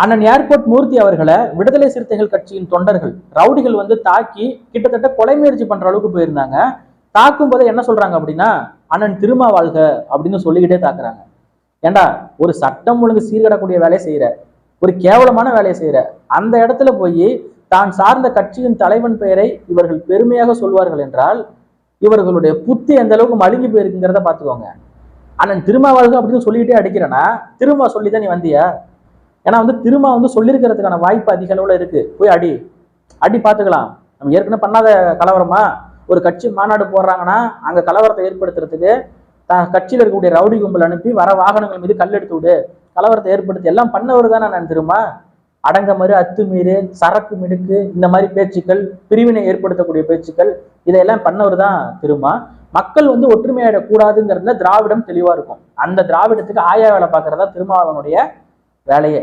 அண்ணன் ஏர்போர்ட் மூர்த்தி அவர்களை விடுதலை சிறுத்தைகள் கட்சியின் தொண்டர்கள் ரவுடிகள் வந்து தாக்கி கிட்டத்தட்ட கொலை முயற்சி பண்ற அளவுக்கு போயிருந்தாங்க. தாக்கும் போதே என்ன சொல்றாங்க அப்படின்னா அண்ணன் திருமா வாழ்க அப்படின்னு சொல்லிக்கிட்டே தாக்குறாங்க. ஏண்டா ஒரு சட்டம் ஒழுங்கு சீர்கடக்கூடிய வேலையை செய்யற ஒரு கேவலமான வேலையை செய்யற அந்த இடத்துல போய் தான் சார்ந்த கட்சியின் தலைவன் பெயரை இவர்கள் பெருமையாக சொல்வார்கள் என்றால் இவர்களுடைய புத்தி எந்த அளவுக்கு மழுங்கி போயிருக்குங்கிறத பார்த்துக்கோங்க. அண்ணன் திருமாவளவு அப்படின்னு சொல்லிக்கிட்டே அடிக்கிறேன்னா திரும்ப சொல்லி தான் நீ வந்தியா? ஏன்னா வந்து திரும்ப வந்து சொல்லியிருக்கிறதுக்கான வாய்ப்பு அதிக அளவில் இருக்கு. போய் அடி. அடி பார்த்துக்கலாம். நம்ம ஏற்கனவே பண்ணாத கலவரமா? ஒரு கட்சி மாநாடு போடுறாங்கன்னா அங்கே கலவரத்தை ஏற்படுத்துறதுக்கு த கட்சியில் இருக்கக்கூடிய ரவுடி கும்பல் அனுப்பி வர வாகனங்கள் மீது கல் எடுத்து விடு. கலவரத்தை ஏற்படுத்தி. எல்லாம் பண்ணவர் தானே நான் திரும்ப அடங்க மறு அத்துமீறு சரக்கு மிடுக்கு இந்த மாதிரி பேச்சுக்கள் பிரிவினை ஏற்படுத்தக்கூடிய பேச்சுக்கள் இதையெல்லாம் பண்ணவர் தான் திருமா மக்கள் வந்து ஒற்றுமையாயிடக்கூடாதுங்கிறதுல திராவிடம் தெளிவா இருக்கும். அந்த திராவிடத்துக்கு ஆயா வேலை பார்க்கறதா திருமாவளவனுடைய வேலையே.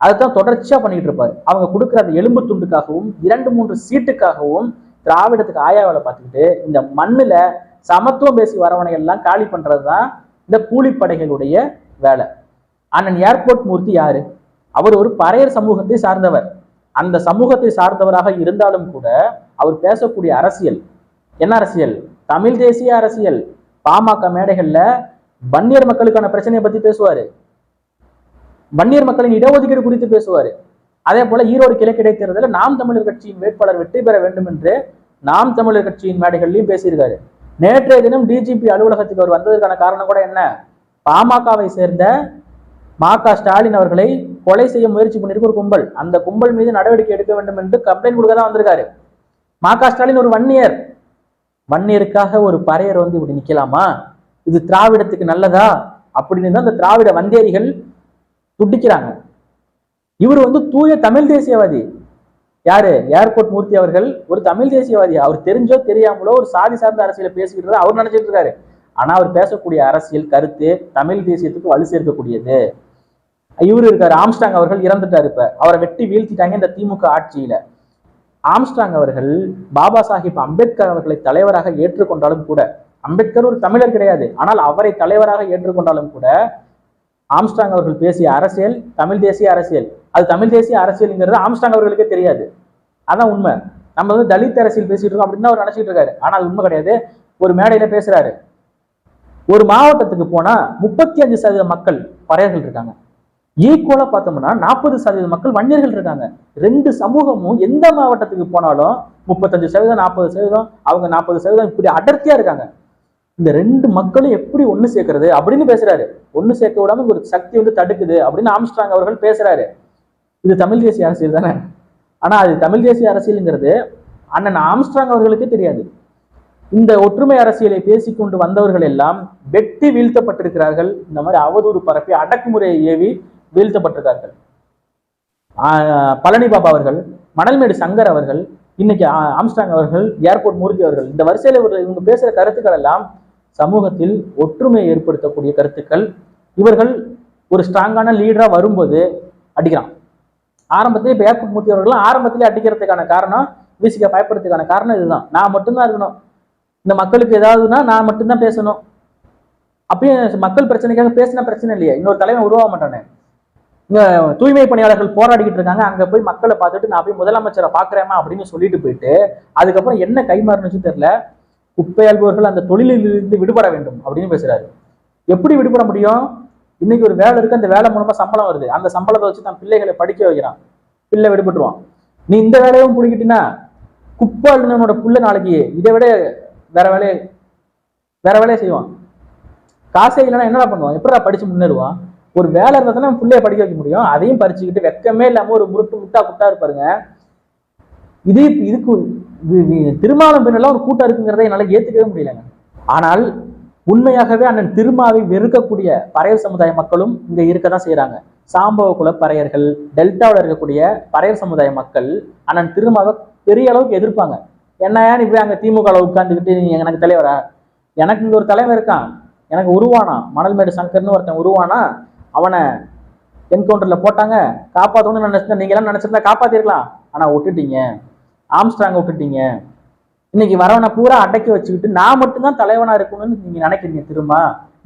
அதுதான் தொடர்ச்சியா பண்ணிட்டு இருப்பார். அவங்க கொடுக்குற அந்த எலும்பு துண்டுக்காகவும் இரண்டு மூன்று சீட்டுக்காகவும் திராவிடத்துக்கு ஆயா வேலை பார்த்துக்கிட்டு இந்த மண்ணுல சமத்துவம் பேசி வரவனை எல்லாம் காலி பண்ணுறது தான் இந்த கூலிப்படைகளுடைய வேலை. அண்ணன் ஏர்போர்ட் மூர்த்தி யாரு? அவர் ஒரு பறையர் சமூகத்தை சார்ந்தவர். அந்த சமூகத்தை சார்ந்தவராக இருந்தாலும் கூட அவர் பேசக்கூடிய அரசியல் என்ன அரசியல்? தமிழ் தேசிய அரசியல். பாமக மேடைகளில் வன்னியர் மக்களுக்கான பிரச்சனையை பற்றி பேசுவார். வன்னியர் மக்களின் இடஒதுக்கீடு குறித்து பேசுவார். அதே போல ஈரோடு கிழக்கு இடைத்தேர்தலில் நாம் தமிழர் கட்சியின் வேட்பாளர் வெற்றி பெற வேண்டும் என்று நாம் தமிழர் கட்சியின் மேடைகள்லையும் பேசியிருக்காரு. நேற்றைய தினம் டிஜிபி அலுவலகத்துக்கு அவர் வந்ததற்கான காரணம் கூட என்ன? பாமகவை சேர்ந்த மா க ஸ்டாலின் அவர்களை கொலை செய்ய முயற்சி பண்ணிருக்க ஒரு கும்பல். அந்த கும்பல் மீது நடவடிக்கை எடுக்க வேண்டும் என்று கம்ப்ளைண்ட் கொடுக்க தான் வந்திருக்காரு. மா க ஸ்டாலின் ஒரு வன்னியர். வன்னியருக்காக ஒரு பறையர் வந்து இப்படி நிக்கலாமா? இது திராவிடத்துக்கு நல்லதா? அப்படின்னு தான் இந்த திராவிட வந்தேரிகள் துடிக்கிறாங்க இவர் வந்து தூய தமிழ் தேசியவாதி. யாரு? ஏர்போர்ட் மூர்த்தி அவர்கள். ஒரு தமிழ் தேசியவாதி. அவர் தெரிஞ்சோ தெரியாமலோ ஒரு சாதி சார்ந்த அரசியலை பேசிக்கிட்டு அவர் நினைச்சிட்டு இருக்காரு. ஆனா அவர் பேசக்கூடிய அரசியல் கருத்து தமிழ் தேசியத்துக்கு வலு சேர்க்கக்கூடியது. இவர் இருக்காரு. ஆம்ஸ்டாங் அவர்கள் இறந்துட்டாரு இப்ப. அவரை வெட்டி வீழ்த்திட்டாங்க இந்த திமுக ஆட்சியில. ஆம்ஸ்டாங் அவர்கள் பாபா சாஹிப் அம்பேத்கர் அவர்களை தலைவராக ஏற்றுக்கொண்டாலும் கூட அம்பேத்கர் ஒரு தமிழர் கிடையாது. ஆனால் அவரை தலைவராக ஏற்றுக்கொண்டாலும் கூட ஆம்ஸ்டாங் அவர்கள் பேசிய அரசியல் தமிழ் தேசிய அரசியல். அது தமிழ் தேசிய அரசியல்ங்கிறது ஆம்ஸ்டாங் அவர்களுக்கே தெரியாது. அதான் உண்மை. நம்ம வந்து தலித் அரசியல் பேசிட்டு இருக்கோம் அப்படின்னு அவர் நினைச்சிட்டு இருக்காரு. ஆனால் அது உண்மை கிடையாது. ஒரு மேடையில பேசுறாரு. ஒரு மாவட்டத்துக்கு போனா முப்பத்தி அஞ்சு சதவீத மக்கள் பறையர்கள் இருக்காங்க. ஈக்குவலா பார்த்தோம்னா நாற்பது சதவீத மக்கள் வன்னியர்கள் இருக்காங்க. ரெண்டு சமூகமும் எந்த மாவட்டத்துக்கு போனாலும் முப்பத்தஞ்சு சதவீதம் நாற்பது சதவீதம் அவங்க நாற்பது சதவீதம் இப்படி அடர்த்தியா இருக்காங்க. இந்த ரெண்டு மக்களும் எப்படி ஒண்ணு சேர்க்கறது அப்படின்னு பேசுறாரு. ஒண்ணு சேர்க்க விடாம ஒரு சக்தி வந்து தடுக்குது அப்படின்னு ஆம்ஸ்ட்ராங் அவர்கள் பேசுறாரு. இது தமிழ் தேசிய அரசியல் தானே? ஆனா அது தமிழ் தேசிய அரசியலுங்கிறது அண்ணன் ஆம்ஸ்ட்ராங் அவர்களுக்கே தெரியாது. இந்த ஒற்றுமை அரசியலை பேசிக்கொண்டு வந்தவர்கள் எல்லாம் வெட்டி வீழ்த்தப்பட்டிருக்கிறார்கள். இந்த மாதிரி அவதூறு பரப்பி அடக்குமுறையை ஏவி வீழ்த்தப்பட்டிருக்கார்கள். ஆஹ் பழனி பாபா அவர்கள் மணல்மேடு சங்கர் அவர்கள் இன்னைக்கு ஆம்ஸ்டாங் அவர்கள் ஏர்போர்ட் மூர்த்தி அவர்கள் இந்த வரிசையில் இவங்க பேசுற கருத்துக்கள் எல்லாம் சமூகத்தில் ஒற்றுமையை ஏற்படுத்தக்கூடிய கருத்துக்கள் இவர்கள் ஒரு ஸ்ட்ராங்கான லீடரா வரும்போது அடிக்கிறான் ஆரம்பத்திலே இப்போ ஏர்போர்ட் மூர்த்தி அவர்கள் ஆரம்பத்திலே அடிக்கிறதுக்கான காரணம் விசிக்க பயப்படுறதுக்கான காரணம் இதுதான். நான் மட்டும்தான் இருக்கணும். இந்த மக்களுக்கு ஏதாவதுன்னா நான் மட்டும்தான் பேசணும். அப்பயும் மக்கள் பிரச்சனைக்காக பேசினா பிரச்சனை இல்லையே. இன்னொரு தலைவன் உருவாக மாட்டானே. இங்க தூய்மை பணியாளர்கள் போராடிக்கிட்டு இருக்காங்க. அங்க போய் மக்களை பார்த்துட்டு நான் போய் முதலமைச்சரை பாக்குறேமா அப்படின்னு சொல்லிட்டு போயிட்டு அதுக்கப்புறம் என்ன கைமாறுனுச்சு தெரியல. குப்பை அல்பவர்கள் அந்த தொழிலில் இருந்து விடுபட வேண்டும் அப்படின்னு பேசுறாரு. எப்படி விடுபட முடியும்? இன்னைக்கு ஒரு வேலை இருக்கு அந்த வேலை மூலமா சம்பளம் வருது. அந்த சம்பளத்தை வச்சு தான் பிள்ளைகளை படிக்க வைக்கிறான். பிள்ளை விடுபட்டுருவான். நீ இந்த வேலையும் பிடிக்கிட்டீங்கன்னா குப்பை அழுனவனோட புள்ள நாளைக்கு இதை விட வேற வேலையை வேற வேலையை செய்வான். காசே இல்லைன்னா என்னடா பண்ணுவான்? எப்படிடா படிச்சு முன்னேறுவான்? ஒரு வேலை இருந்தால் தானே பிள்ளைய படிக்க வைக்க முடியும். அதையும் பறிச்சுக்கிட்டு வெக்கமே இல்லாம ஒரு முருட்டு முட்டா குட்டா இருப்பாருங்க. இது இதுக்கு இது- திருமாவளம் பின்னெல்லாம் ஒரு கூட்டம் இருக்குங்கிறத என்னால் ஏற்றுக்கவே முடியலங்க ஆனால் உண்மையாகவே அண்ணன் திருமாவை வெறுக்கக்கூடிய பறையர் சமுதாய மக்களும் இங்கே இருக்க தான் செய்கிறாங்க சாம்பவ குல பறையர்கள் டெல்டாவில் இருக்கக்கூடிய பறையர் சமுதாய மக்கள் அண்ணன் திருமாவை பெரிய அளவுக்கு எதிர்ப்பாங்க. என்ன நீ போய் அங்கே திமுக உட்காந்துக்கிட்டு நீ எனக்கு தலைவரா? எனக்கு இங்கே ஒரு தலைவர் இருக்கான். எனக்கு உருவானா? மணல்மேடு சங்கர்னு ஒருத்தன் உருவானா? அவனை என்கவுண்டரில் போட்டாங்க. காப்பாற்றணும்னு நினைச்சிருந்தா நீங்களாம் நினச்சிருந்தா காப்பாற்றிருக்கலாம் ஆனால் விட்டுட்டீங்க. ஆம்ஸ்ட்ராங்க விட்டுட்டீங்க இன்னைக்கு வரவனை பூரா அடக்கி வச்சுக்கிட்டு நான் மட்டும்தான் தலைவனா இருக்கணும்னு நீங்க நினைக்கிறீங்க திரும்ப?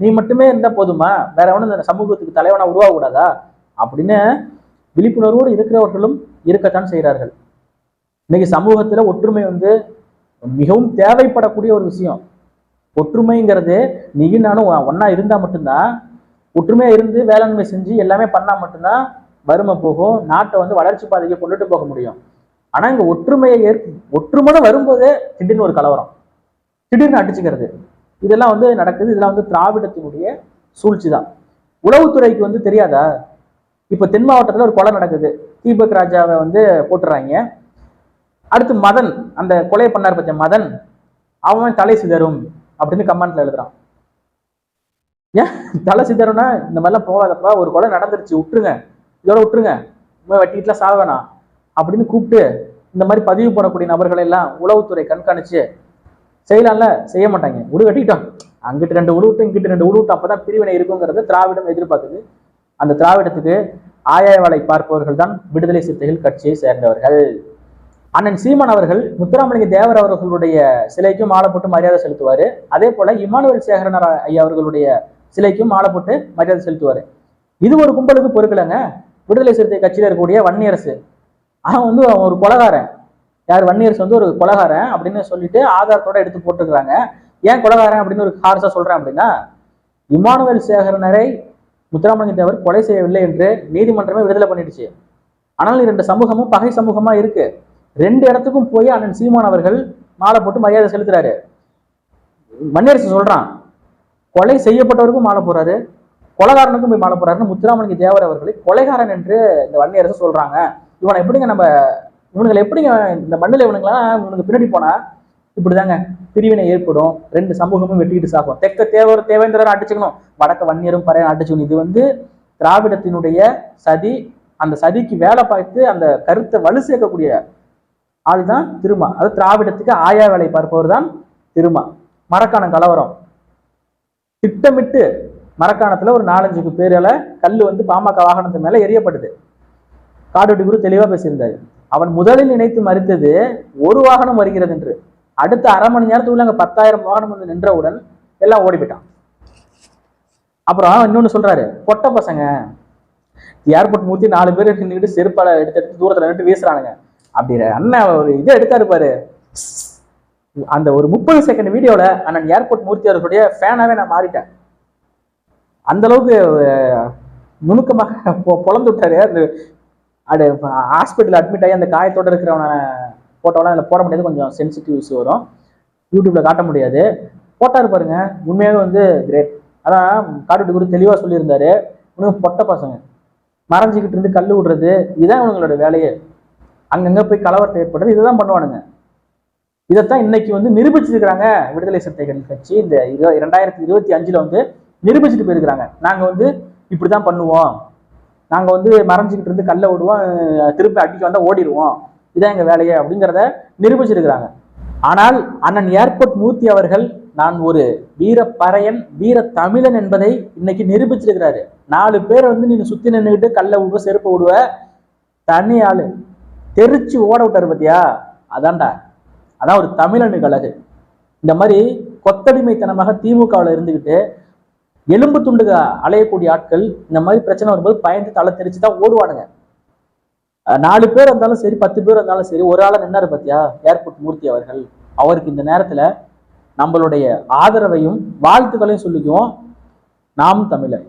நீ மட்டுமே இருந்தா போதுமா? வேற ஒன்றும் இந்த சமூகத்துக்கு தலைவனா உருவாக கூடாதா அப்படின்னு விழிப்புணர்வோடு இருக்கிறவர்களும் இருக்கத்தான் செய்கிறார்கள். இன்னைக்கு சமூகத்துல ஒற்றுமை வந்து மிகவும் தேவைப்படக்கூடிய ஒரு விஷயம். ஒற்றுமைங்கிறது நீயும் நானும் ஒன்னா இருந்தா மட்டும்தான் ஒற்றுமையா இருந்து வேளாண்மை செஞ்சு எல்லாமே பண்ணா மட்டும்தான் வறுமை போகும் நாட்டை வந்து வளர்ச்சி பாதைக்கு கொண்டுட்டு போக முடியும். ஆனா இங்க ஒற்றுமையை ஏற் ஒற்றுமை வரும்போதே திடீர்னு ஒரு கலவரம். திடீர்னு அடிச்சுக்கிறது. இதெல்லாம் வந்து நடக்குது. இதெல்லாம் வந்து திராவிடத்தினுடைய சூழ்ச்சி தான் உளவுத்துறைக்கு வந்து தெரியாதா? இப்போ தென் மாவட்டத்தில் ஒரு கொலை நடக்குது. தீபக் ராஜாவை வந்து போட்டுறாங்க. அடுத்து மதன் அந்த கொலை பண்ணார் பத்திய மதன்? அவன் தலை சிதறும் அப்படின்னு கமெண்ட்ல எழுதுறான். ஏன்? தலை சிதறும்னா இந்த மாதிரிலாம் போகாதப்பா. ஒரு கொலை நடந்துருச்சு. விட்டுருங்க இதோட விட்டுருங்க இனிமே வெட்டிட்டுலாம் சாக வேணாம். அப்படின்னு கூப்பிட்டு இந்த மாதிரி பதிவு போடக்கூடிய நபர்களை எல்லாம் உளவுத்துறை கண்காணிச்சு செய்யலாம்ல? செய்ய மாட்டாங்க. உடு கட்டிக்கிட்டோம். அங்கிட்டு ரெண்டு உழுவிட்டு இங்கிட்டு ரெண்டு உழுவிட்டு அப்பதான் பிரிவினை இருக்குங்கிறது திராவிடம் எதிர்பார்க்குது. அந்த திராவிடத்துக்கு ஆயாய வேலை பார்ப்பவர்கள் தான் விடுதலை சிறுத்தைகள் கட்சியை சேர்ந்தவர்கள். அண்ணன் சீமான் அவர்கள் முத்துராமலிங்க தேவர் அவர்களுடைய சிலைக்கும் மாலை போட்டு மரியாதை செலுத்துவார். அதே போல இமானுவேல் சேகரனர் ஐயா அவர்களுடைய சிலைக்கும் மாலை போட்டு மரியாதை செலுத்துவார். இது ஒரு கும்பலுக்கு பொறுக்கலைங்க. விடுதலை சிறுத்தை கட்சியில் இருக்கக்கூடிய வன்னியரசு. அவன் வந்து அவன் ஒரு கொலகாரன். யார்? வன்னியரசு வந்து ஒரு கொலகாரன் அப்படின்னு சொல்லிட்டு ஆதாரத்தோட எடுத்து போட்டுக்கிறாங்க. ஏன் கொலகாரன் அப்படின்னு ஒரு ஹார்ஸா சொல்றேன் அப்படின்னா இமானுவேல் சேகரனரை முத்துராமலிங்க தேவர் கொலை செய்யவில்லை என்று நீதிமன்றமே விடுதலை பண்ணிடுச்சு. ஆனால் இரண்டு சமூகமும் பகை சமூகமா இருக்கு. ரெண்டு இடத்துக்கும் போய் அண்ணன் சீமான் அவர்கள் மாலை போட்டு மரியாதை செலுத்துறாரு. மன்னியரசு சொல்றான் கொலை செய்யப்பட்டவருக்கும் மாலை போறாரு கொலைகாரனுக்கும் போய் மாலை போறாருன்னு முத்துராமலிங்க தேவர் அவர்களை கொலைகாரன் என்று இந்த வன்னியரசு சொல்றாங்க. இவனை எப்படிங்க நம்ம இவனுங்களை எப்படிங்க இந்த மண்ணில் இவனுங்களாம் இவனுக்கு பின்னாடி போனா இப்படிதாங்க. பிரிவினை ஏற்படும். ரெண்டு சமூகமும் வெட்டிக்கிட்டு சாகும். தெற்க தேவர் தேவேந்திரர் அடிச்சுக்கணும். வடக்க வன்னியரும் பறையன் அடிச்சுக்கணும். இது வந்து திராவிடத்தினுடைய சதி. அந்த சதிக்கு வேலை பார்த்து அந்த கருத்தை வலு சேர்க்கக்கூடிய ஆள் தான் திருமா. அது திராவிடத்துக்கு ஆயா வேலை பார்ப்பவர் தான் திருமா. மரக்காணம் கலவரம். திட்டமிட்டு மரக்காணத்துல ஒரு நாலஞ்சுக்கு பேரால கல் வந்து பாமக வாகனத்து மேல எரியப்படுது காடுவெட்டி குரு தெளிவா பேசியிருந்தாரு. அவன் முதலில் நினைத்து மறித்தது ஒரு வாகனம் வருகிறது என்று. அடுத்த அரை மணி நேரத்துக்குள்ள அங்க பத்தாயிரம் வாகனம் வந்து நின்றவுடன் எல்லாம் ஓடி போயிட்டான். அப்புறம் இன்னொன்னு சொல்றாரு பொட்ட பசங்க. ஏர்போர்ட் மூத்தி நாலு பேர் நின்றுட்டு செருப்பால எடுத்து எடுத்து தூரத்துல நின்று வீசுறானுங்க. அப்படி அண்ணன் ஒரு இதை எடுத்தாரு பாரு. அந்த ஒரு முப்பது செகண்ட் வீடியோவில் அண்ணன் ஏர்போர்ட் மூர்த்தி அவர்களுடைய ஃபேனாகவே நான் மாறிட்டேன். அந்த அளவுக்கு நுணுக்கமாக பொ- விட்டாரு அந்த அது ஹாஸ்பிட்டல் அட்மிட் ஆகி அந்த காயத்தோட இருக்கிறவன போட்டோலாம் அதில் போட முடியாது. கொஞ்சம் சென்சிட்டிவ் இஷ்யூ வரும். யூடியூப்பில் காட்ட முடியாது. போட்டார் பாருங்க. உண்மையாகவே வந்து கிரேட் அதான் காட்டுட்டி கூட தெளிவாக சொல்லியிருந்தாரு. உனக்கு பொட்ட பசங்க. மறைஞ்சிக்கிட்டு இருந்து கல் விடுறது இதுதான் இவங்களோட வேலையே. அங்கங்கே போய் கலவரத்தை ஏற்படுறது இதுதான் பண்ணுவானுங்க. இதைத்தான் இன்னைக்கு வந்து நிரூபிச்சிருக்கிறாங்க விடுதலை சிறுத்தைகள் கட்சி. இந்த இரண்டாயிரத்தி இருபத்தி அஞ்சுல வந்து நிரூபிச்சுட்டு போயிருக்கிறாங்க. நாங்க வந்து இப்படிதான் பண்ணுவோம். நாங்க வந்து மறைஞ்சிக்கிட்டு இருந்து கல்ல விடுவோம் திருப்பி அடிக்க வந்தால் ஓடிடுவோம் இதான் எங்க வேலையை அப்படிங்கிறத நிரூபிச்சிருக்கிறாங்க. ஆனால் அண்ணன் ஏர்போர்ட் மூர்த்தி அவர்கள் நான் ஒரு வீர வீர தமிழன் என்பதை இன்னைக்கு நிரூபிச்சிருக்கிறாரு. நாலு பேர் வந்து நீங்க சுத்தி நின்றுக்கிட்டு கல்ல விடுவ செருப்பு விடுவ தனி ஆளு. தெரிச்சு ஓட விட்டாரு பாத்தியா? அதான்டா. அதான் ஒரு தமிழனுக்கு அழகு. இந்த மாதிரி கொத்தடிமைத்தனமாக திமுகவில் இருந்துக்கிட்டு எலும்பு துண்டுக அலையக்கூடிய ஆட்கள் இந்த மாதிரி பிரச்சனை வரும்போது பயந்து தலை தெரிச்சு தான் ஓடுவானுங்க நாலு பேர் இருந்தாலும் சரி பத்து பேர் இருந்தாலும் சரி ஒரு ஆளை நின்னாரு பார்த்தியா ஏர்போர்ட் மூர்த்தி அவர்கள். அவருக்கு இந்த நேரத்துல நம்மளுடைய ஆதரவையும் வாழ்த்துக்களையும் சொல்லிக்குவோம். நாம் தமிழர்.